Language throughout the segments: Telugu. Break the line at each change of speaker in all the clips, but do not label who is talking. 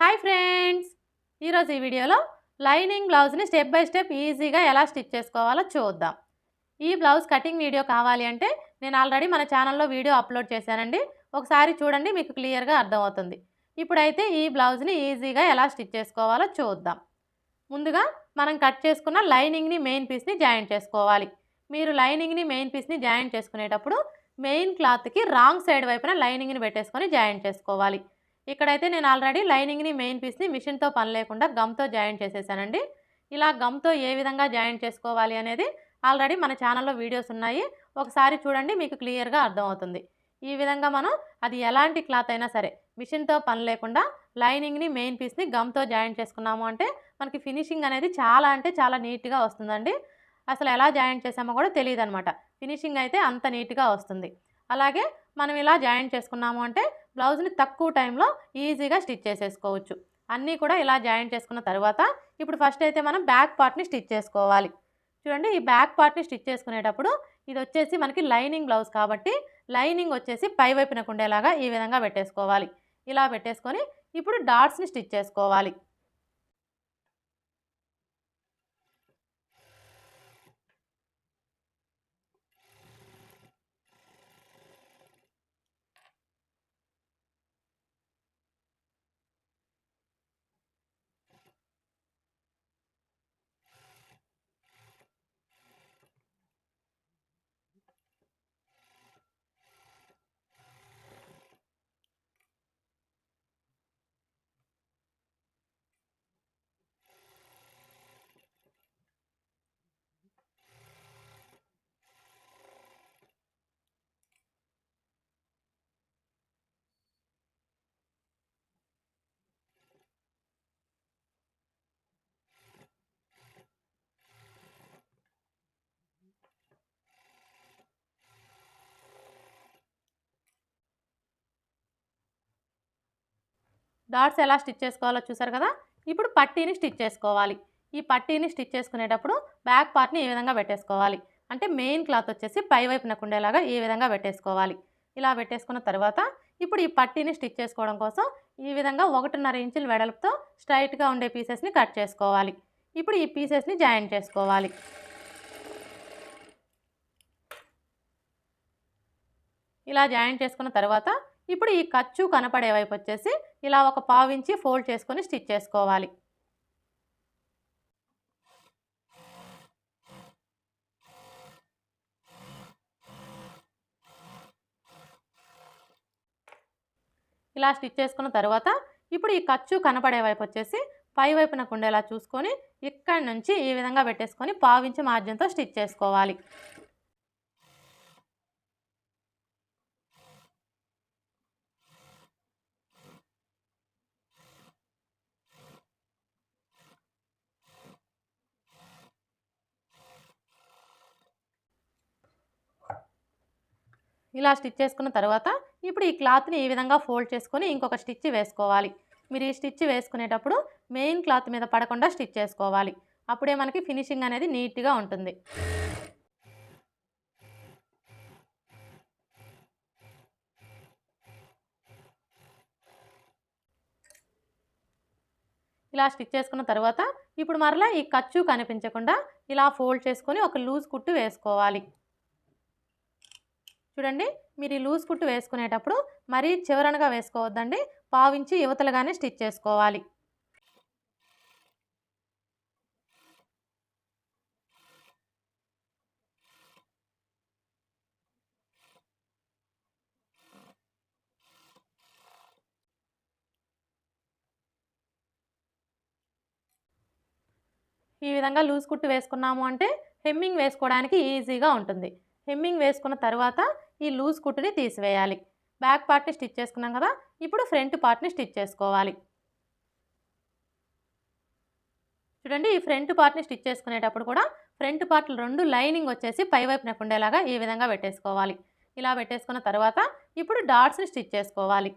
Hi friends! ఈరోజు ఈ వీడియోలో లైనింగ్ బ్లౌజ్ని స్టెప్ బై స్టెప్ ఈజీగా ఎలా స్టిచ్ చేసుకోవాలో చూద్దాం. ఈ బ్లౌజ్ కటింగ్ వీడియో కావాలి అంటే నేను ఆల్రెడీ మన ఛానల్లో వీడియో అప్లోడ్ చేశానండి. ఒకసారి చూడండి మీకు క్లియర్గా అర్థమవుతుంది. ఇప్పుడైతే ఈ బ్లౌజ్ని ఈజీగా ఎలా స్టిచ్ చేసుకోవాలో చూద్దాం. ముందుగా మనం కట్ చేసుకున్న లైనింగ్ని మెయిన్ పీస్ని జాయింట్ చేసుకోవాలి. మీరు లైనింగ్ని మెయిన్ పీస్ని జాయింట్ చేసుకునేటప్పుడు మెయిన్ క్లాత్కి రాంగ్ సైడ్ వైపున లైనింగ్ని పెట్టేసుకొని జాయింట్ చేసుకోవాలి. ఇక్కడైతే నేను ఆల్రెడీ లైనింగ్ని మెయిన్ పీస్ని మిషన్తో పని లేకుండా గమ్తో జాయింట్ చేసేసానండి. ఇలా గమ్తో ఏ విధంగా జాయింట్ చేసుకోవాలి అనేది ఆల్రెడీ మన ఛానల్లో వీడియోస్ ఉన్నాయి. ఒకసారి చూడండి మీకు క్లియర్గా అర్థమవుతుంది. ఈ విధంగా మనం అది ఎలాంటి క్లాత్ అయినా సరే మిషన్తో పని లేకుండా లైనింగ్ని మెయిన్ పీస్ని గమ్తో జాయింట్ చేసుకున్నాము అంటే మనకి ఫినిషింగ్ అనేది చాలా అంటే చాలా నీట్గా వస్తుందండి. అసలు ఎలా జాయింట్ చేసామో కూడా తెలియదు అనమాట ఫినిషింగ్ అయితే అంత నీట్గా వస్తుంది. అలాగే మనం ఇలా జాయింట్ చేసుకున్నాము అంటే బ్లౌజ్ని తక్కువ టైంలో ఈజీగా స్టిచ్ చేసేసుకోవచ్చు. అన్నీ కూడా ఇలా జాయింట్ చేసుకున్న తర్వాత ఇప్పుడు ఫస్ట్ అయితే మనం బ్యాక్ పార్ట్ని స్టిచ్ చేసుకోవాలి. చూడండి ఈ బ్యాక్ పార్ట్ని స్టిచ్ చేసుకునేటప్పుడు ఇది వచ్చేసి మనకి లైనింగ్ బ్లౌజ్ కాబట్టి లైనింగ్ వచ్చేసి పై వైపునకు ఉండేలాగా ఈ విధంగా పెట్టేసుకోవాలి. ఇలా పెట్టేసుకొని ఇప్పుడు డాట్స్ని స్టిచ్ చేసుకోవాలి. డాట్స్ ఎలా స్టిచ్ చేసుకోవాలో చూసారు కదా? ఇప్పుడు పట్టీని స్టిచ్ చేసుకోవాలి. ఈ పట్టీని స్టిచ్ చేసుకునేటప్పుడు బ్యాక్ పార్ట్ని ఈ విధంగా పెట్టేసుకోవాలి? అంటే మెయిన్ క్లాత్ వచ్చేసి పై వైపున ఉండేలాగా ఈ విధంగా పెట్టేసుకోవాలి? ఇలా పెట్టేసుకున్న తర్వాత ఇప్పుడు ఈ పట్టీని స్టిచ్ చేసుకోవడం కోసం ఈ విధంగా ఒకటిన్నర ఇంచుల వెడల్పుతో స్ట్రైట్గా ఉండే పీసెస్ని కట్ చేసుకోవాలి. ఇప్పుడు ఈ పీసెస్ని జాయిన్ చేసుకోవాలి. ఇలా జాయిన్ చేసుకున్న తర్వాత ఇప్పుడు ఈ ఖర్చు కనపడే వైపు వచ్చేసి ఇలా ఒక పావించి ఫోల్డ్ చేసుకొని స్టిచ్ చేసుకోవాలి. ఇలా స్టిచ్ చేసుకున్న తర్వాత ఇప్పుడు ఈ ఖర్చు కనపడే వైపు వచ్చేసి పై వైపునకు ఉండేలా చూసుకొని ఇక్కడి నుంచి ఈ విధంగా పెట్టేసుకొని పావించి మార్జిన్తో స్టిచ్ చేసుకోవాలి. ఇలా స్టిచ్ చేసుకున్న తర్వాత ఇప్పుడు ఈ క్లాత్ని ఈ విధంగా ఫోల్డ్ చేసుకొని ఇంకొక స్టిచ్ వేసుకోవాలి. మీరు ఈ స్టిచ్ వేసుకునేటప్పుడు మెయిన్ క్లాత్ మీద పడకుండా స్టిచ్ చేసుకోవాలి. అప్పుడే మనకి ఫినిషింగ్ అనేది నీట్గా ఉంటుంది. ఇలా స్టిచ్ చేసుకున్న తర్వాత ఇప్పుడు మరలా ఈ ఖర్చు కనిపించకుండా ఇలా ఫోల్డ్ చేసుకొని ఒక లూజ్ కుట్టు వేసుకోవాలి. చూడండి మీరు ఈ లూజ్ కుట్టు వేసుకునేటప్పుడు మరీ చివరనగా వేసుకోవద్దండి పావించి యువతలుగానే స్టిచ్ చేసుకోవాలి. ఈ విధంగా లూజ్ కుట్టు వేసుకున్నాము అంటే హెమ్మింగ్ వేసుకోవడానికి ఈజీగా ఉంటుంది. హెమ్మింగ్ వేసుకున్న తర్వాత ఈ లూజ్ కుట్టుని తీసివేయాలి. బ్యాక్ పార్ట్ని స్టిచ్ చేసుకున్నాం కదా ఇప్పుడు ఫ్రంట్ పార్ట్ని స్టిచ్ చేసుకోవాలి. చూడండి ఈ ఫ్రంట్ పార్ట్ని స్టిచ్ చేసుకునేటప్పుడు కూడా ఫ్రంట్ పార్ట్లు రెండు లైనింగ్ వచ్చేసి పై వైపునకు ఉండేలాగా ఈ విధంగా పెట్టేసుకోవాలి. ఇలా పెట్టేసుకున్న తర్వాత ఇప్పుడు డాట్స్ని స్టిచ్ చేసుకోవాలి.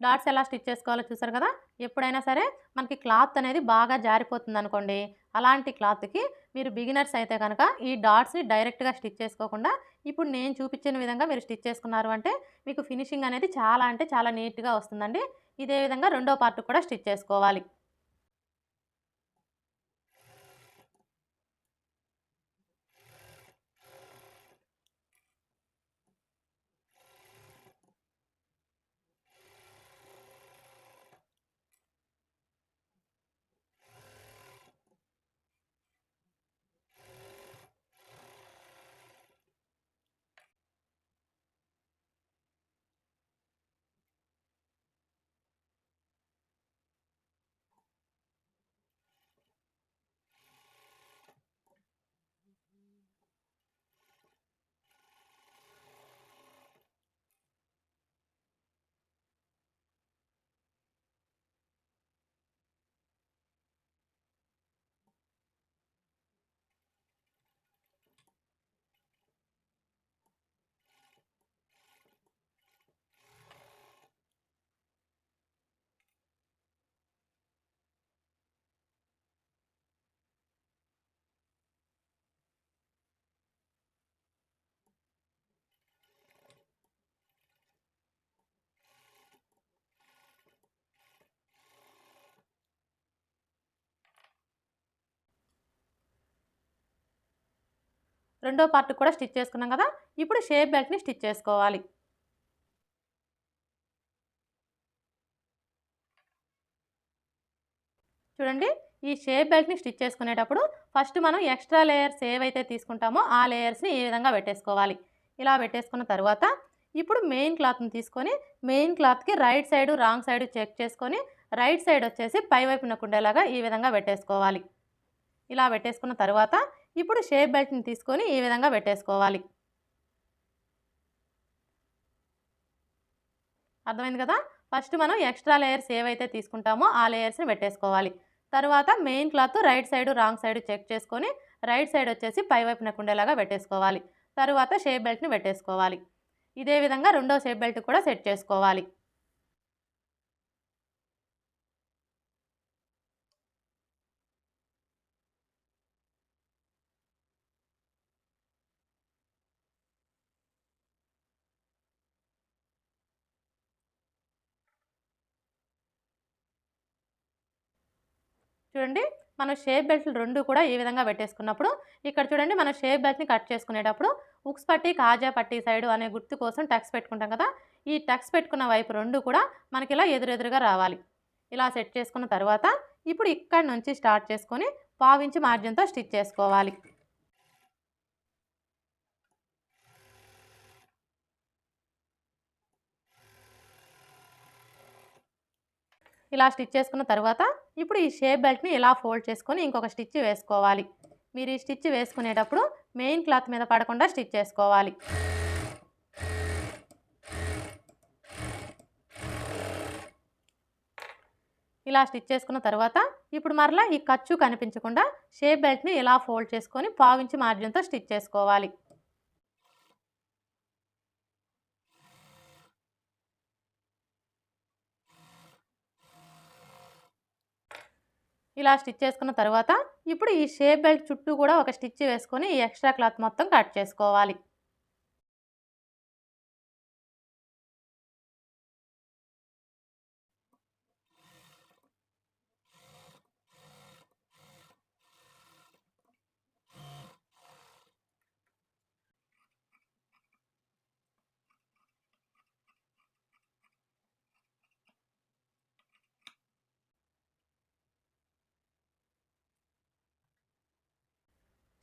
డాట్స్ ఎలా స్టిచ్ చేసుకోవాలో చూసారు కదా? ఎప్పుడైనా సరే మనకి క్లాత్ అనేది బాగా జారిపోతుంది అనుకోండి అలాంటి క్లాత్కి మీరు బిగినర్స్ అయితే కనుక ఈ డాట్స్ని డైరెక్ట్గా స్టిచ్ చేసుకోకుండా ఇప్పుడు నేను చూపించిన విధంగా మీరు స్టిచ్ చేసుకున్నారు అంటే మీకు ఫినిషింగ్ అనేది చాలా అంటే చాలా నీట్గా వస్తుందండి. ఇదే విధంగా రెండో పార్ట్ కూడా స్టిచ్ చేసుకోవాలి. రెండో పార్ట్ కూడా స్టిచ్ చేసుకున్నాం కదా ఇప్పుడు షేప్ బెల్ట్ని స్టిచ్ చేసుకోవాలి. చూడండి ఈ షేప్ బెల్ట్ని స్టిచ్ చేసుకునేటప్పుడు ఫస్ట్ మనం ఎక్స్ట్రా లేయర్స్ ఏవైతే తీసుకుంటామో ఆ లేయర్స్ని ఈ విధంగా పెట్టేసుకోవాలి. ఇలా పెట్టేసుకున్న తర్వాత ఇప్పుడు మెయిన్ క్లాత్ని తీసుకొని మెయిన్ క్లాత్కి right side wrong side check చేసుకొని రైట్ సైడ్ వచ్చేసి పై వైపున కుండేలాగా ఈ విధంగా పెట్టేసుకోవాలి. ఇలా పెట్టేసుకున్న తర్వాత ఇప్పుడు షేప్ బెల్ట్ని తీసుకొని ఈ విధంగా పెట్టేసుకోవాలి. అర్థమైంది కదా? ఫస్ట్ మనం ఎక్స్ట్రా లేయర్స్ ఏవైతే తీసుకుంటామో ఆ లేయర్స్ని పెట్టేసుకోవాలి. తర్వాత main cloth right side wrong side check చేసుకొని రైట్ సైడ్ వచ్చేసి పైవైపున ఉండేలాగా కుండేలాగా పెట్టేసుకోవాలి. తర్వాత షేప్ బెల్ట్ని పెట్టేసుకోవాలి. ఇదే విధంగా రెండో షేప్ బెల్ట్ కూడా సెట్ చేసుకోవాలి. చూడండి మనం షేప్ బెల్ట్లు రెండు కూడా ఈ విధంగా పెట్టేసుకున్నప్పుడు ఇక్కడ చూడండి మనం షేప్ బెల్ట్ని కట్ చేసుకునేటప్పుడు ఉక్స్ పట్టి కాజా పట్టి సైడు అనే గుర్తు కోసం టక్స్ పెట్టుకుంటాం కదా ఈ టక్స్ పెట్టుకున్న వైపు రెండు కూడా మనకి ఇలా ఎదురెదురుగా రావాలి. ఇలా సెట్ చేసుకున్న తర్వాత ఇప్పుడు ఇక్కడ నుంచి స్టార్ట్ చేసుకొని పావించి మార్జిన్తో స్టిచ్ చేసుకోవాలి. ఇలా స్టిచ్ చేసుకున్న తర్వాత ఇప్పుడు ఈ షేప్ బెల్ట్ని ఇలా ఫోల్డ్ చేసుకొని ఇంకొక స్టిచ్ వేసుకోవాలి. మీరు ఈ స్టిచ్ వేసుకునేటప్పుడు మెయిన్ క్లాత్ మీద పడకుండా స్టిచ్ చేసుకోవాలి. ఇలా స్టిచ్ చేసుకున్న తర్వాత ఇప్పుడు మరలా ఈ ఖర్చు కనిపించకుండా షేప్ బెల్ట్ని ఇలా ఫోల్డ్ చేసుకొని పావించి మార్జిన్తో స్టిచ్ చేసుకోవాలి. ఇలా స్టిచ్ చేసుకున్న తర్వాత ఇప్పుడు ఈ షేప్ బెల్ట్ చుట్టూ కూడా ఒక స్టిచ్ వేసుకొని ఈ ఎక్స్ట్రా క్లాత్ మొత్తం కట్ చేసుకోవాలి.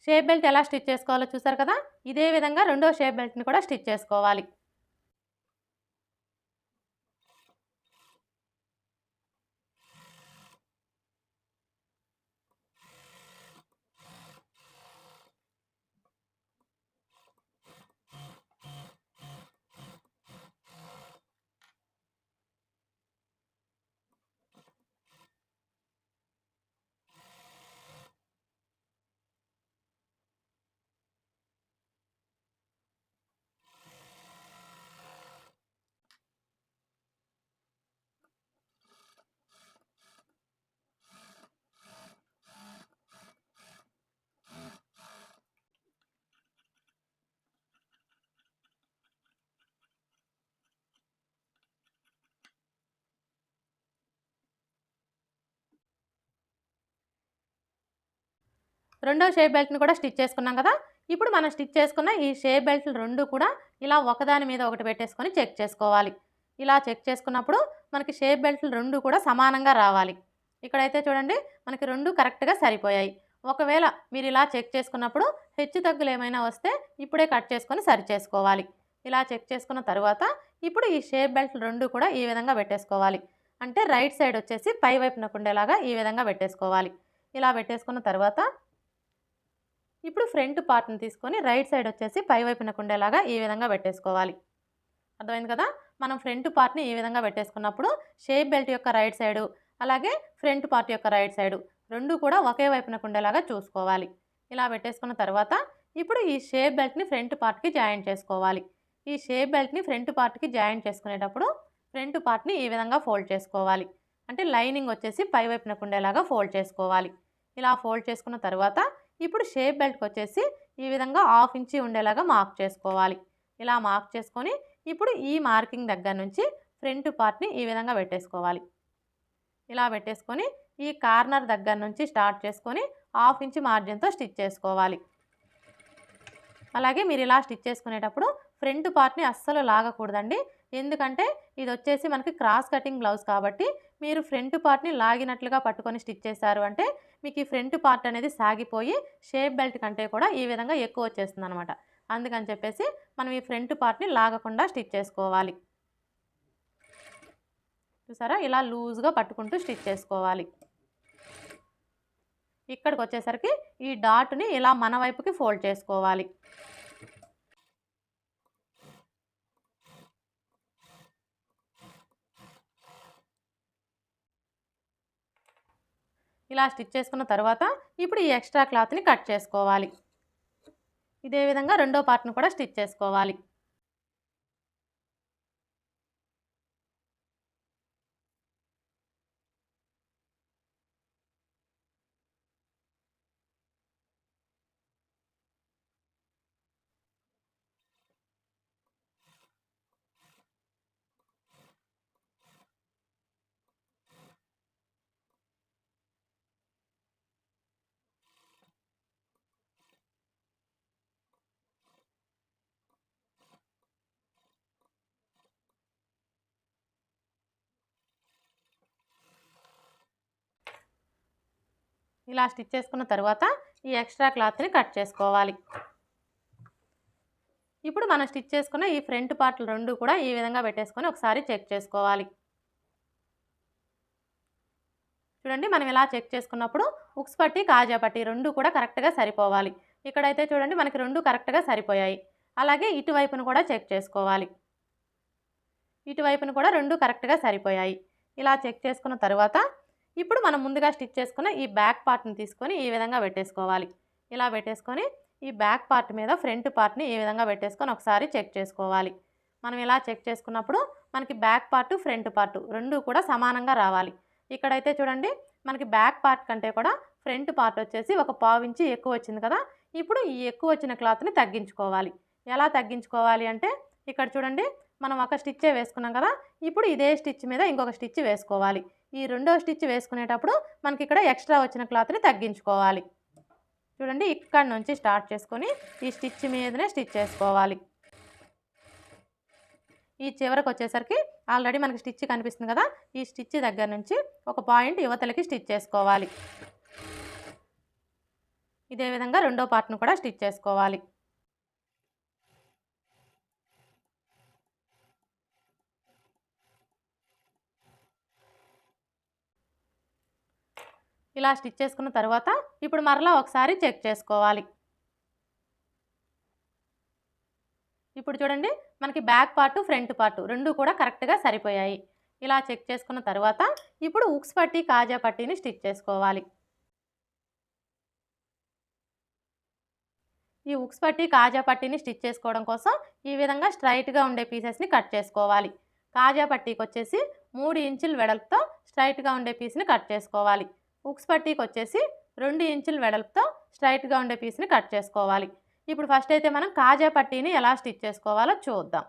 షేప్ బెల్ట్ ఎలా స్టిచ్ చేసుకోవాలో చూసారు కదా? ఇదే విధంగా రెండో షేప్ బెల్ట్ని కూడా స్టిచ్ చేసుకోవాలి. రెండో షేప్ బెల్ట్ని కూడా స్టిచ్ చేసుకున్నాం కదా? ఇప్పుడు మనం స్టిచ్ చేసుకున్న ఈ షేప్ బెల్ట్లు రెండు కూడా ఇలా ఒకదాని మీద ఒకటి పెట్టేసుకొని చెక్ చేసుకోవాలి. ఇలా చెక్ చేసుకున్నప్పుడు మనకి షేప్ బెల్ట్లు రెండు కూడా సమానంగా రావాలి. ఇక్కడైతే చూడండి మనకి రెండు కరెక్ట్గా సరిపోయాయి. ఒకవేళ మీరు ఇలా చెక్ చేసుకున్నప్పుడు హెచ్చు తగ్గులు ఏమైనా వస్తే ఇప్పుడే కట్ చేసుకొని సరి చేసుకోవాలి. ఇలా చెక్ చేసుకున్న తర్వాత ఇప్పుడు ఈ షేప్ బెల్ట్ రెండు కూడా ఈ విధంగా పెట్టేసుకోవాలి. అంటే రైట్ సైడ్ వచ్చేసి పై వైపున ఉండేలాగా ఈ విధంగా పెట్టేసుకోవాలి. ఇలా పెట్టేసుకున్న తర్వాత ఇప్పుడు ఫ్రంట్ పార్ట్ని తీసుకొని రైట్ సైడ్ వచ్చేసి పై వైపున ఉండేలాగా ఈ విధంగా పెట్టేసుకోవాలి. అర్థమైంది కదా? మనం ఫ్రంట్ పార్ట్ని ఈ విధంగా పెట్టేసుకున్నప్పుడు షేప్ బెల్ట్ యొక్క రైట్ సైడు అలాగే ఫ్రంట్ పార్ట్ యొక్క రైట్ సైడు రెండు కూడా ఒకే వైపున ఉండేలాగా చూసుకోవాలి. ఇలా పెట్టేసుకున్న తర్వాత ఇప్పుడు ఈ షేప్ బెల్ట్ని ఫ్రంట్ పార్ట్కి జాయిన్ చేసుకోవాలి. ఈ షేప్ బెల్ట్ని ఫ్రంట్ పార్ట్కి జాయిన్ చేసుకునేటప్పుడు ఫ్రంట్ పార్ట్ని ఈ విధంగా ఫోల్డ్ చేసుకోవాలి. అంటే లైనింగ్ వచ్చేసి పై వైపున ఉండేలాగా ఫోల్డ్ చేసుకోవాలి. ఇలా ఫోల్డ్ చేసుకున్న తర్వాత ఇప్పుడు షేప్ బెల్ట్కి వచ్చేసి ఈ విధంగా హాఫ్ ఇంచి ఉండేలాగా మార్క్ చేసుకోవాలి. ఇలా మార్క్ చేసుకొని ఇప్పుడు ఈ మార్కింగ్ దగ్గర నుంచి ఫ్రంట్ పార్ట్ని ఈ విధంగా పెట్టేసుకోవాలి. ఇలా పెట్టేసుకొని ఈ కార్నర్ దగ్గర నుంచి స్టార్ట్ చేసుకొని హాఫ్ ఇంచ్ మార్జిన్తో స్టిచ్ చేసుకోవాలి. అలాగే మీరు ఇలా స్టిచ్ చేసుకునేటప్పుడు ఫ్రంట్ పార్ట్ని అస్సలు లాగకూడదండి. ఎందుకంటే ఇది వచ్చేసి మనకి క్రాస్ కటింగ్ బ్లౌజ్ కాబట్టి మీరు ఫ్రంట్ పార్ట్ని లాగినట్లుగా పట్టుకొని స్టిచ్ చేశారు అంటే మీకు ఈ ఫ్రంట్ పార్ట్ అనేది సాగిపోయి షేప్ బెల్ట్ కంటే కూడా ఈ విధంగా ఎక్కువ వచ్చేస్తుంది అనమాట అందుకని చెప్పేసి మనం ఈ ఫ్రంట్ పార్ట్ని లాగకుండా స్టిచ్ చేసుకోవాలి. చూసారా? ఇలా లూజ్గా పట్టుకుంటూ స్టిచ్ చేసుకోవాలి. ఇక్కడికి వచ్చేసరికి ఈ డాట్ని ఇలా మన వైపుకి ఫోల్డ్ చేసుకోవాలి. ఇలా స్టిచ్ చేసుకున్న తర్వాత ఇప్పుడు ఈ ఎక్స్ట్రా క్లాత్ని కట్ చేసుకోవాలి. ఇదే విధంగా రెండో పార్ట్ను కూడా స్టిచ్ చేసుకోవాలి. ఇలా స్టిచ్ చేసుకున్న తర్వాత ఈ ఎక్స్ట్రా క్లాత్ని కట్ చేసుకోవాలి. ఇప్పుడు మనం స్టిచ్ చేసుకున్న ఈ ఫ్రంట్ పార్ట్లు రెండు కూడా ఈ విధంగా పెట్టేసుకొని ఒకసారి చెక్ చేసుకోవాలి. చూడండి మనం ఇలా చెక్ చేసుకున్నప్పుడు ఉక్స్ పట్టి కాజా పట్టి రెండు కూడా కరెక్ట్గా సరిపోవాలి. ఇక్కడైతే చూడండి మనకి రెండు కరెక్ట్గా సరిపోయాయి. అలాగే ఇటువైపును కూడా చెక్ చేసుకోవాలి. ఇటువైపును కూడా రెండు కరెక్ట్గా సరిపోయాయి. ఇలా చెక్ చేసుకున్న తర్వాత ఇప్పుడు మనం ముందుగా స్టిచ్ చేసుకున్న ఈ బ్యాక్ పార్ట్ని తీసుకొని ఈ విధంగా పెట్టేసుకోవాలి. ఇలా పెట్టేసుకొని ఈ బ్యాక్ పార్ట్ మీద ఫ్రంట్ పార్ట్ని ఈ విధంగా పెట్టేసుకొని ఒకసారి చెక్ చేసుకోవాలి. మనం ఇలా చెక్ చేసుకున్నప్పుడు మనకి బ్యాక్ పార్ట్ ఫ్రంట్ పార్ట్ రెండు కూడా సమానంగా రావాలి. ఇక్కడైతే చూడండి మనకి బ్యాక్ పార్ట్ కంటే కూడా ఫ్రంట్ పార్ట్ వచ్చేసి ఒక పావు ఇంచి ఎక్కువ వచ్చింది కదా ఇప్పుడు ఈ ఎక్కువ వచ్చిన క్లాత్ని తగ్గించుకోవాలి. ఎలా తగ్గించుకోవాలి అంటే ఇక్కడ చూడండి మనం ఒక స్టిచ్చే వేసుకున్నాం కదా ఇప్పుడు ఇదే స్టిచ్ మీద ఇంకొక స్టిచ్ వేసుకోవాలి. ఈ రెండో స్టిచ్ వేసుకునేటప్పుడు మనకి ఇక్కడ ఎక్స్ట్రా వచ్చిన క్లాత్ని తగ్గించుకోవాలి. చూడండి ఇక్కడ నుంచి స్టార్ట్ చేసుకొని ఈ స్టిచ్ మీదనే స్టిచ్ చేసుకోవాలి. ఈ చివరకు వచ్చేసరికి ఆల్రెడీ మనకి స్టిచ్ కనిపిస్తుంది కదా ఈ స్టిచ్ దగ్గర నుంచి ఒక పాయింట్ యువతలకి స్టిచ్ చేసుకోవాలి. ఇదే విధంగా రెండో పార్ట్ను కూడా స్టిచ్ చేసుకోవాలి. ఇలా స్టిచ్ చేసుకున్న తర్వాత ఇప్పుడు మరలా ఒకసారి చెక్ చేసుకోవాలి. ఇప్పుడు చూడండి మనకి బ్యాక్ పార్ట్ ఫ్రంట్ పార్ట్ రెండు కూడా కరెక్ట్గా సరిపోయాయి. ఇలా చెక్ చేసుకున్న తర్వాత ఇప్పుడు ఉక్స్ పట్టి కాజా పట్టీని స్టిచ్ చేసుకోవాలి. ఈ ఉక్స్ పట్టి కాజా పట్టీని స్టిచ్ చేసుకోవడం కోసం ఈ విధంగా స్ట్రైట్గా ఉండే పీసెస్ని కట్ చేసుకోవాలి. కాజా పట్టీకి వచ్చేసి మూడు ఇంచుల వెడల్పుతో స్ట్రైట్గా ఉండే పీస్ని కట్ చేసుకోవాలి. ఉక్స్ పట్టీకి వచ్చేసి రెండు ఇంచుల వెడల్పుతో స్ట్రైట్గా ఉండే పీస్ని కట్ చేసుకోవాలి. ఇప్పుడు ఫస్ట్ అయితే మనం కాజా పట్టీని ఎలా స్టిచ్ చేసుకోవాలో చూద్దాం.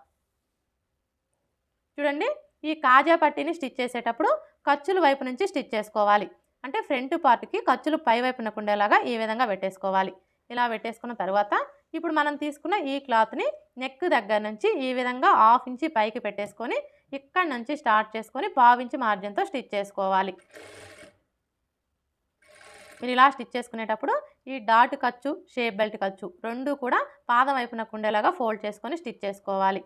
చూడండి ఈ కాజా పట్టీని స్టిచ్ చేసేటప్పుడు ఖర్చుల వైపు నుంచి స్టిచ్ చేసుకోవాలి. అంటే ఫ్రంట్ పార్ట్కి ఖర్చులు పై వైపునకు ఉండేలాగా ఈ విధంగా పెట్టేసుకోవాలి. ఇలా పెట్టేసుకున్న తర్వాత ఇప్పుడు మనం తీసుకున్న ఈ క్లాత్ని నెక్ దగ్గర నుంచి ఈ విధంగా హాఫ్ ఇంచి పైకి పెట్టేసుకొని ఇక్కడ నుంచి స్టార్ట్ చేసుకొని పావించి మార్జిన్తో స్టిచ్ చేసుకోవాలి. మీరు ఇలా స్టిచ్ చేసుకునేటప్పుడు ఈ డాట్ ఖర్చు షేప్ బెల్ట్ ఖర్చు రెండు కూడా పాదం వైపున ఉండేలాగా ఫోల్డ్ చేసుకొని స్టిచ్ చేసుకోవాలి.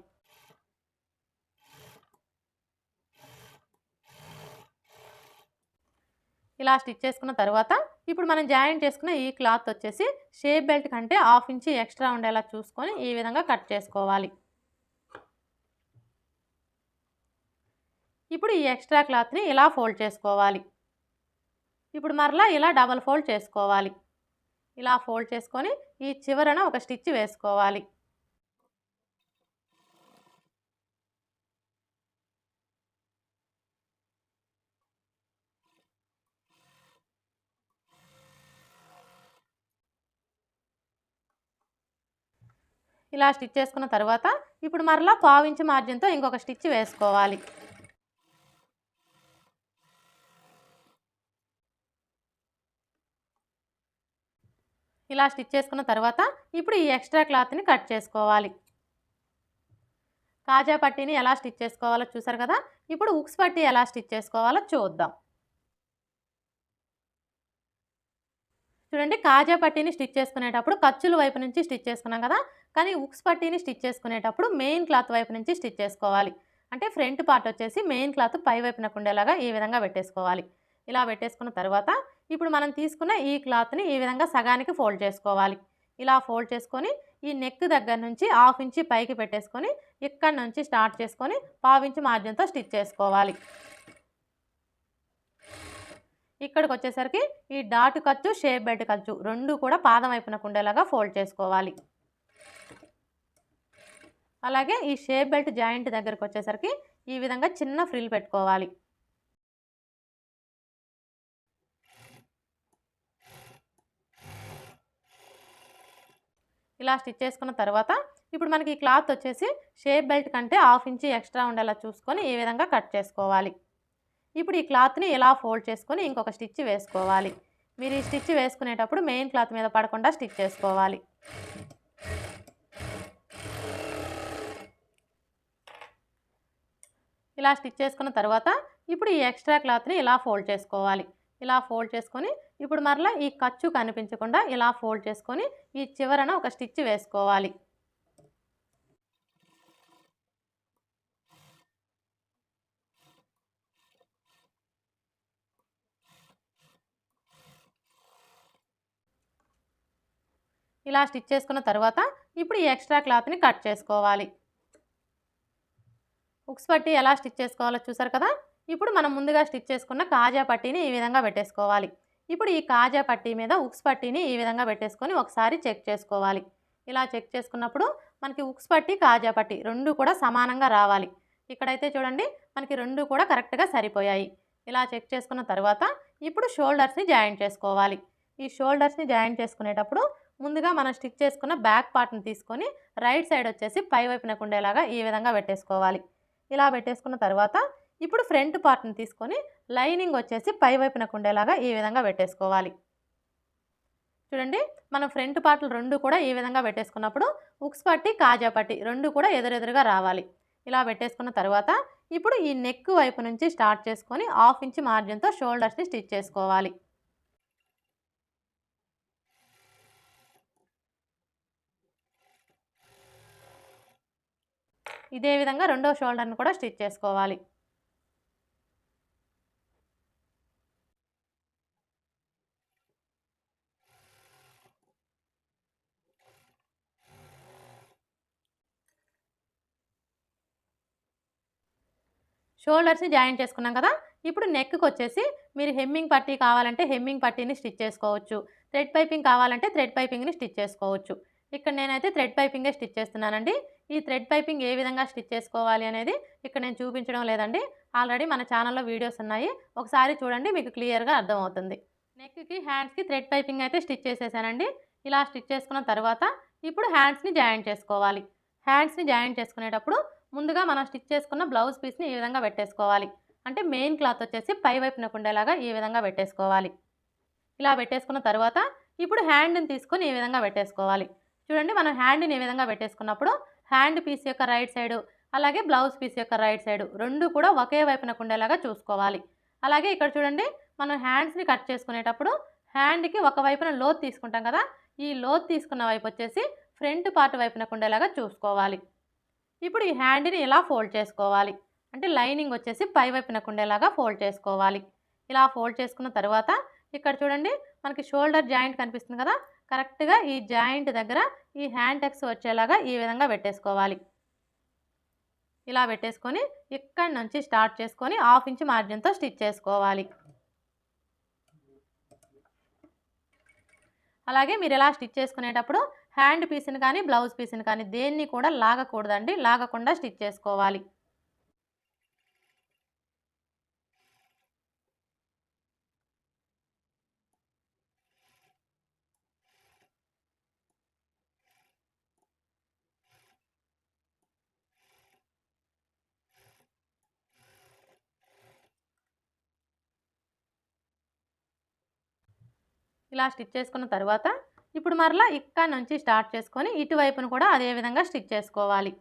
ఇలా స్టిచ్ చేసుకున్న తర్వాత ఇప్పుడు మనం జాయిన్ చేసుకున్న ఈ క్లాత్ వచ్చేసి షేప్ బెల్ట్ కంటే హాఫ్ ఇంచి ఎక్స్ట్రా ఉండేలా చూసుకొని ఈ విధంగా కట్ చేసుకోవాలి. ఇప్పుడు ఈ ఎక్స్ట్రా క్లాత్ని ఇలా ఫోల్డ్ చేసుకోవాలి. ఇప్పుడు మరలా ఇలా డబల్ ఫోల్డ్ చేసుకోవాలి. ఇలా ఫోల్డ్ చేసుకొని ఈ చివరన ఒక స్టిచ్ వేసుకోవాలి. ఇలా స్టిచ్ చేసుకున్న తర్వాత ఇప్పుడు మరలా పావించి మార్జిన్తో ఇంకొక స్టిచ్ వేసుకోవాలి. ఇలా స్టిచ్ చేసుకున్న తర్వాత ఇప్పుడు ఈ ఎక్స్ట్రా క్లాత్ని కట్ చేసుకోవాలి. కాజా పట్టీని ఎలా స్టిచ్ చేసుకోవాలో చూసారు కదా? ఇప్పుడు ఉక్స్ పట్టీ ఎలా స్టిచ్ చేసుకోవాలో చూద్దాం. చూడండి కాజా పట్టీని స్టిచ్ చేసుకునేటప్పుడు ఖర్చుల వైపు నుంచి స్టిచ్ చేసుకున్నాం కదా? కానీ ఉక్స్ పట్టీని స్టిచ్ చేసుకునేటప్పుడు మెయిన్ క్లాత్ వైపు నుంచి స్టిచ్ చేసుకోవాలి. అంటే ఫ్రంట్ పార్ట్ వచ్చేసి మెయిన్ క్లాత్ పై వైపున ఉండేలాగా ఈ విధంగా పెట్టేసుకోవాలి. ఇలా పెట్టేసుకున్న తర్వాత ఇప్పుడు మనం తీసుకున్న ఈ క్లాత్ని ఈ విధంగా సగానికి ఫోల్డ్ చేసుకోవాలి. ఇలా ఫోల్డ్ చేసుకొని ఈ నెక్ దగ్గర నుంచి హాఫ్ ఇంచి పైకి పెట్టేసుకొని ఇక్కడ నుంచి స్టార్ట్ చేసుకొని పావించి మార్జిన్తో స్టిచ్ చేసుకోవాలి. ఇక్కడికి వచ్చేసరికి ఈ డాట్ ఖర్చు షేప్ బెల్ట్ ఖర్చు రెండు కూడా పాదం వైపున ఉండేలాగా ఫోల్డ్ చేసుకోవాలి. అలాగే ఈ షేప్ బెల్ట్ జాయింట్ దగ్గరకు వచ్చేసరికి ఈ విధంగా చిన్న ఫ్రిల్ పెట్టుకోవాలి. ఇలా స్టిచ్ చేసుకున్న తర్వాత ఇప్పుడు మనకి ఈ క్లాత్ వచ్చేసి షేప్ బెల్ట్ కంటే హాఫ్ ఇంచి ఎక్స్ట్రా ఉండేలా చూసుకొని ఈ విధంగా కట్ చేసుకోవాలి. ఇప్పుడు ఈ క్లాత్ని ఇలా ఫోల్డ్ చేసుకొని ఇంకొక స్టిచ్ వేసుకోవాలి. మీరు ఈ స్టిచ్ వేసుకునేటప్పుడు మెయిన్ క్లాత్ మీద పడకుండా స్టిచ్ చేసుకోవాలి. ఇలా స్టిచ్ చేసుకున్న తర్వాత ఇప్పుడు ఈ ఎక్స్ట్రా క్లాత్ని ఇలా ఫోల్డ్ చేసుకోవాలి. ఇలా ఫోల్డ్ చేసుకొని ఇప్పుడు మరలా ఈ ఖర్చు కనిపించకుండా ఇలా ఫోల్డ్ చేసుకొని ఈ చివరన ఒక స్టిచ్ వేసుకోవాలి. ఇలా స్టిచ్ చేసుకున్న తర్వాత ఇప్పుడు ఈ ఎక్స్ట్రా క్లాత్ని కట్ చేసుకోవాలి. ఉక్స్ పట్టి ఎలా స్టిచ్ చేసుకోవాలో చూసారు కదా? ఇప్పుడు మనం ముందుగా స్టిచ్ చేసుకున్న కాజా పట్టీని ఈ విధంగా పెట్టేసుకోవాలి. ఇప్పుడు ఈ కాజా పట్టీ మీద ఉక్స్ పట్టీని ఈ విధంగా పెట్టేసుకొని ఒకసారి చెక్ చేసుకోవాలి. ఇలా చెక్ చేసుకున్నప్పుడు మనకి ఉక్స్ పట్టి కాజా పట్టి రెండు కూడా సమానంగా రావాలి. ఇక్కడైతే చూడండి మనకి రెండు కూడా కరెక్ట్గా సరిపోయాయి. ఇలా చెక్ చేసుకున్న తర్వాత ఇప్పుడు షోల్డర్స్ని జాయిన్ చేసుకోవాలి. ఈ షోల్డర్స్ని జాయిన్ చేసుకునేటప్పుడు ముందుగా మనం స్టిచ్ చేసుకున్న బ్యాక్ పార్ట్ని తీసుకొని రైట్ సైడ్ వచ్చేసి పై వైపున ఉండేలాగా ఈ విధంగా పెట్టేసుకోవాలి. ఇలా పెట్టేసుకున్న తర్వాత ఇప్పుడు ఫ్రంట్ పార్ట్ని తీసుకొని లైనింగ్ వచ్చేసి పై వైపునకు ఉండేలాగా ఈ విధంగా పెట్టేసుకోవాలి. చూడండి మనం ఫ్రంట్ పార్ట్లు రెండు కూడా ఈ విధంగా పెట్టేసుకున్నప్పుడు ఉక్స్ పట్టి కాజా పట్టి రెండు కూడా ఎదురెదురుగా రావాలి. ఇలా పెట్టేసుకున్న తర్వాత ఇప్పుడు ఈ నెక్ వైపు నుంచి స్టార్ట్ చేసుకొని హాఫ్ ఇంచ్ మార్జిన్తో షోల్డర్స్ని స్టిచ్ చేసుకోవాలి. ఇదే విధంగా రెండో షోల్డర్ని కూడా స్టిచ్ చేసుకోవాలి. షోల్డర్స్ని జాయిన్ చేసుకున్నాం కదా! ఇప్పుడు నెక్కి వచ్చేసి మీరు హెమ్మింగ్ పట్టీ కావాలంటే హెమ్మింగ్ పట్టీని స్టిచ్ చేసుకోవచ్చు. థ్రెడ్ పైపింగ్ కావాలంటే థ్రెడ్ పైపింగ్ని స్టిచ్ చేసుకోవచ్చు. ఇక్కడ నేనైతే థ్రెడ్ పైపింగే స్టిచ్ చేస్తున్నానండి. ఈ థ్రెడ్ పైపింగ్ ఏ విధంగా స్టిచ్ చేసుకోవాలి అనేది ఇక్కడ నేను చూపించడం లేదండి. ఆల్రెడీ మన ఛానల్లో వీడియోస్ ఉన్నాయి. ఒకసారి చూడండి మీకు క్లియర్గా అర్థమవుతుంది. నెక్కి హ్యాండ్స్కి థ్రెడ్ పైపింగ్ అయితే స్టిచ్ చేసేసానండి. ఇలా స్టిచ్ చేసుకున్న తర్వాత ఇప్పుడు హ్యాండ్స్ని జాయిన్ చేసుకోవాలి. హ్యాండ్స్ని జాయిన్ చేసుకునేటప్పుడు ముందుగా మనం స్టిచ్ చేసుకున్న బ్లౌజ్ పీస్ని ఈ విధంగా పెట్టేసుకోవాలి? అంటే మెయిన్ క్లాత్ వచ్చేసి పై వైపునకు ఉండేలాగా ఈ విధంగా పెట్టేసుకోవాలి? ఇలా పెట్టేసుకున్న తర్వాత ఇప్పుడు హ్యాండ్ని తీసుకొని ఈ విధంగా పెట్టేసుకోవాలి? చూడండి మనం హ్యాండ్ని ఈ విధంగా పెట్టేసుకున్నప్పుడు హ్యాండ్ పీస్ యొక్క రైట్ సైడు అలాగే బ్లౌజ్ పీస్ యొక్క రైట్ సైడు రెండు కూడా ఒకే వైపునకు ఉండేలాగా చూసుకోవాలి. అలాగే ఇక్కడ చూడండి మనం హ్యాండ్స్ని కట్ చేసుకునేటప్పుడు హ్యాండ్కి ఒక వైపున లోత్ తీసుకుంటాం కదా? ఈ లోత్ తీసుకున్న వైపు వచ్చేసి ఫ్రంట్ పార్ట్ వైపునకు ఉండేలాగా చూసుకోవాలి. ఇప్పుడు ఈ హ్యాండ్ని ఇలా ఫోల్డ్ చేసుకోవాలి? అంటే లైనింగ్ వచ్చేసి పై వైపునకు ఉండేలాగా ఫోల్డ్ చేసుకోవాలి. ఇలా ఫోల్డ్ చేసుకున్న తర్వాత ఇక్కడ చూడండి మనకి షోల్డర్ జాయింట్ కనిపిస్తుంది కదా? కరెక్ట్గా ఈ జాయింట్ దగ్గర ఈ హ్యాండ్ టెక్స్ వచ్చేలాగా ఈ విధంగా పెట్టేసుకోవాలి. ఇలా పెట్టేసుకొని ఇక్కడి నుంచి స్టార్ట్ చేసుకొని హాఫ్ ఇంచ్ మార్జిన్తో స్టిచ్ చేసుకోవాలి. అలాగే మీరు ఇలా స్టిచ్ చేసుకునేటప్పుడు హ్యాండ్ పీస్ని కానీ బ్లౌజ్ పీస్ని కానీ దేన్ని కూడా లాగకూడదండి. లాగకుండా స్టిచ్ చేసుకోవాలి. ఇలా స్టిచ్ చేసుకున్న తర్వాత ఇప్పుడు మరలా ఇక్కడ నుంచి స్టార్ట్ చేసుకొని ఇటువైపును కూడా అదే విధంగా స్టిచ్ చేసుకోవాలి.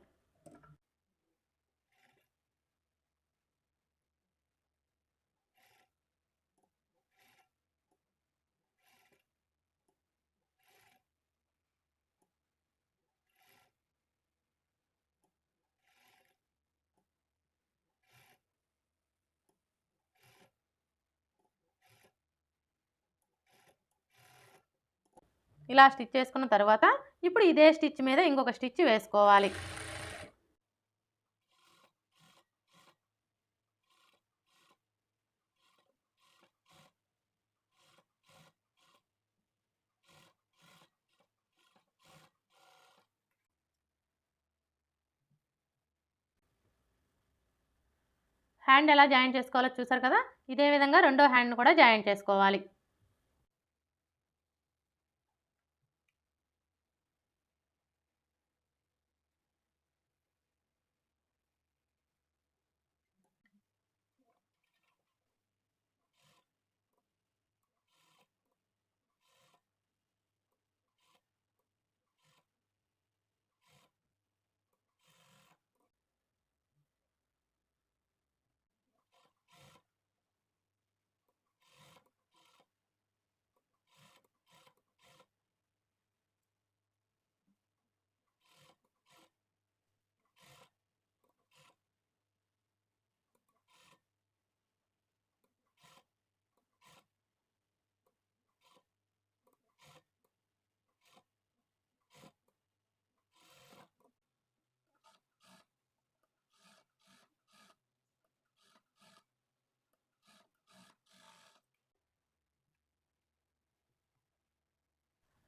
ఇలా స్టిచ్ చేసుకున్న తర్వాత ఇప్పుడు ఇదే స్టిచ్ మీద ఇంకొక స్టిచ్ వేసుకోవాలి. హ్యాండ్ ఎలా జాయిన్ చేసుకోవాలో చూసారు కదా? ఇదే విధంగా రెండో హ్యాండ్ కూడా జాయిన్ చేసుకోవాలి.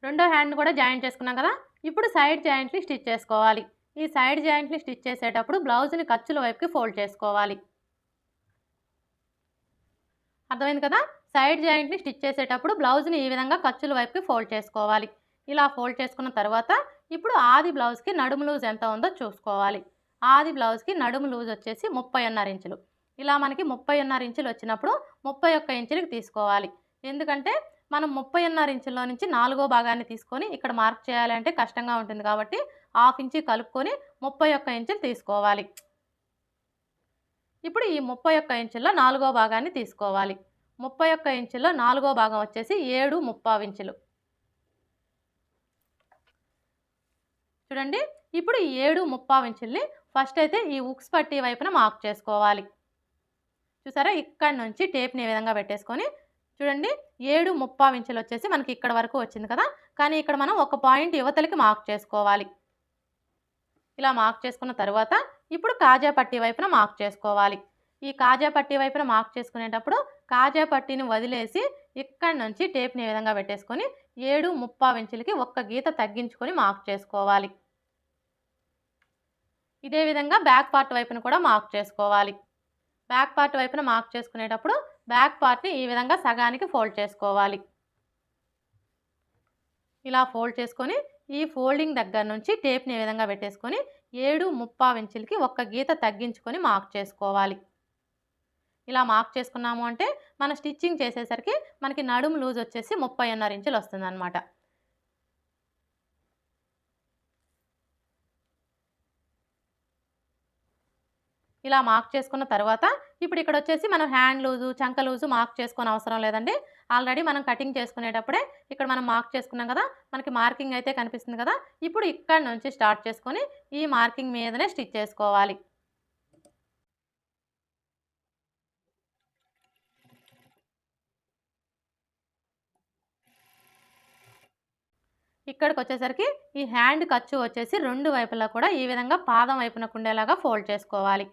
రెండో హ్యాండ్ కూడా జాయింట్ చేసుకున్నాం కదా. ఇప్పుడు సైడ్ జాయింట్ని స్టిచ్ చేసుకోవాలి. ఈ సైడ్ జాయింట్ని స్టిచ్ చేసేటప్పుడు బ్లౌజ్ని ఖర్చుల వైపుకి ఫోల్డ్ చేసుకోవాలి. అర్థమైంది కదా? సైడ్ జాయింట్ని స్టిచ్ చేసేటప్పుడు బ్లౌజ్ని ఈ విధంగా ఖర్చుల వైపుకి ఫోల్డ్ చేసుకోవాలి. ఇలా ఫోల్డ్ చేసుకున్న తర్వాత ఇప్పుడు ఆది బ్లౌజ్కి నడుము లూజ్ ఎంత ఉందో చూసుకోవాలి. ఆది బ్లౌజ్కి నడుము లూజ్ వచ్చేసి ముప్పైన్నర ఇంచులు. ఇలా మనకి ముప్పైన్నర ఇంచులు వచ్చినప్పుడు ముప్పై ఒక్క ఇంచులకి తీసుకోవాలి. ఎందుకంటే మనం ముప్పైన్నర ఇంచుల్లో నుంచి నాలుగో భాగాన్ని తీసుకొని ఇక్కడ మార్క్ చేయాలంటే కష్టంగా ఉంటుంది కాబట్టి హాఫ్ ఇంచి కలుపుకొని ముప్పై ఒక్క ఇంచులు తీసుకోవాలి. ఇప్పుడు ఈ ముప్పై ఒక్క ఇంచుల్లో నాలుగో భాగాన్ని తీసుకోవాలి. ముప్పై ఒక్క ఇంచుల్లో నాలుగో భాగం వచ్చేసి ఏడు ముప్పావు ఇంచులు. చూడండి ఇప్పుడు ఈ ఏడు ముప్పావు ఇంచుల్ని ఫస్ట్ అయితే ఈ ఉక్స్ పట్టి వైపున మార్క్ చేసుకోవాలి. చూసారా ఇక్కడ నుంచి టేప్ని ఈ విధంగా పెట్టేసుకొని చూడండి ఏడు ముప్పావు ఇంచులు వచ్చేసి మనకి ఇక్కడ వరకు వచ్చింది కదా? కానీ ఇక్కడ మనం ఒక పాయింట్ యువతలకి మార్క్ చేసుకోవాలి. ఇలా మార్క్ చేసుకున్న తర్వాత ఇప్పుడు కాజాపట్టి వైపున మార్క్ చేసుకోవాలి. ఈ కాజాపట్టి వైపున మార్క్ చేసుకునేటప్పుడు కాజాపట్టిని వదిలేసి ఇక్కడ నుంచి టేప్ని విధంగా పెట్టేసుకొని ఏడు ముప్పావు ఇంచులకి ఒక్క గీత తగ్గించుకొని మార్క్ చేసుకోవాలి. ఇదే విధంగా బ్యాక్ పార్ట్ వైపున కూడా మార్క్ చేసుకోవాలి. బ్యాక్ పార్ట్ వైపున మార్క్ చేసుకునేటప్పుడు బ్యాక్ పార్ట్ని ఈ విధంగా సగానికి ఫోల్డ్ చేసుకోవాలి. ఇలా ఫోల్డ్ చేసుకొని ఈ ఫోల్డింగ్ దగ్గర నుంచి టేప్ని ఈ విధంగా పెట్టేసుకొని ఏడు ముప్పా ఇంచులకి ఒక్క గీత తగ్గించుకొని మార్క్ చేసుకోవాలి. ఇలా మార్క్ చేసుకున్నాము అంటే మన స్టిచ్చింగ్ చేసేసరికి మనకి నడుము లూజ్ వచ్చేసి ముప్పైన్నర ఇంచులు వస్తుందన్నమాట. ఇలా మార్క్ చేసుకున్న తర్వాత ఇప్పుడు ఇక్కడ వచ్చేసి మనం హ్యాండ్ లూజు చంక లూజు మార్క్ చేసుకొని అవసరం లేదండి. ఆల్రెడీ మనం కటింగ్ చేసుకునేటప్పుడే ఇక్కడ మనం మార్క్ చేసుకున్నాం కదా మనకి మార్కింగ్ అయితే కనిపిస్తుంది కదా ఇప్పుడు ఇక్కడ నుంచి స్టార్ట్ చేసుకొని ఈ మార్కింగ్ మీదనే స్టిచ్ చేసుకోవాలి. ఇక్కడికి వచ్చేసరికి ఈ హ్యాండ్ ఖర్చు వచ్చేసి రెండు వైపులా కూడా ఈ విధంగా పాదం వైపున ఉండేలాగా ఫోల్డ్ చేసుకోవాలి.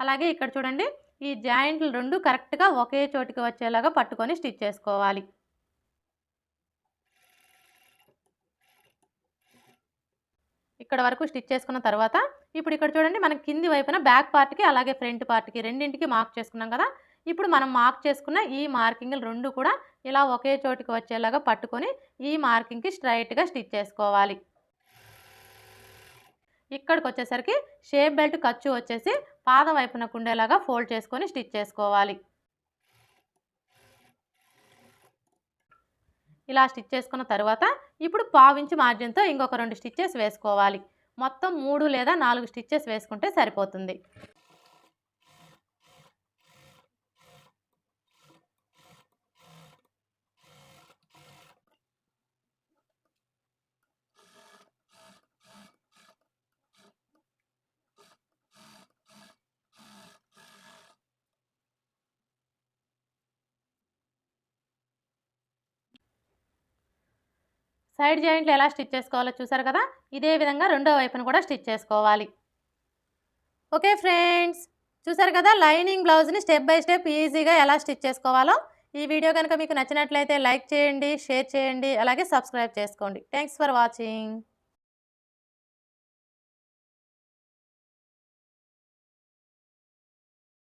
అలాగే ఇక్కడ చూడండి ఈ జాయింట్లు రెండు కరెక్ట్గా ఒకే చోటికి వచ్చేలాగా పట్టుకొని స్టిచ్ చేసుకోవాలి. ఇక్కడ వరకు స్టిచ్ చేసుకున్న తర్వాత ఇప్పుడు ఇక్కడ చూడండి మనం కింది వైపున బ్యాక్ పార్ట్కి అలాగే ఫ్రంట్ పార్ట్కి రెండింటికి మార్క్ చేసుకున్నాం కదా. ఇప్పుడు మనం మార్క్ చేసుకున్న ఈ మార్కింగ్లు రెండు కూడా ఇలా ఒకే చోటికి వచ్చేలాగా పట్టుకొని ఈ మార్కింగ్కి స్ట్రైట్గా స్టిచ్ చేసుకోవాలి. ఇక్కడికి వచ్చేసరికి షేప్ బెల్ట్ ఖర్చు వచ్చేసి పాదం వైపునకు ఉండేలాగా ఫోల్డ్ చేసుకొని స్టిచ్ చేసుకోవాలి. ఇలా స్టిచ్ చేసుకున్న తర్వాత ఇప్పుడు పావించి మార్జిన్తో ఇంకొక రెండు స్టిచ్చెస్ వేసుకోవాలి. మొత్తం మూడు లేదా నాలుగు స్టిచ్చెస్ వేసుకుంటే సరిపోతుంది. సైడ్ జాయింట్లు ఎలా స్టిచ్ చేసుకోవాలో చూసారు కదా? ఇదే విధంగా రెండో వైపున కూడా స్టిచ్ చేసుకోవాలి. ఓకే ఫ్రెండ్స్ చూసారు కదా? లైనింగ్ బ్లౌజ్ని స్టెప్ బై స్టెప్ ఈజీగా ఎలా స్టిచ్ చేసుకోవాలో. ఈ వీడియో కనుక మీకు నచ్చినట్లయితే లైక్ చేయండి షేర్ చేయండి అలాగే సబ్స్క్రైబ్ చేసుకోండి. Thanks for watching.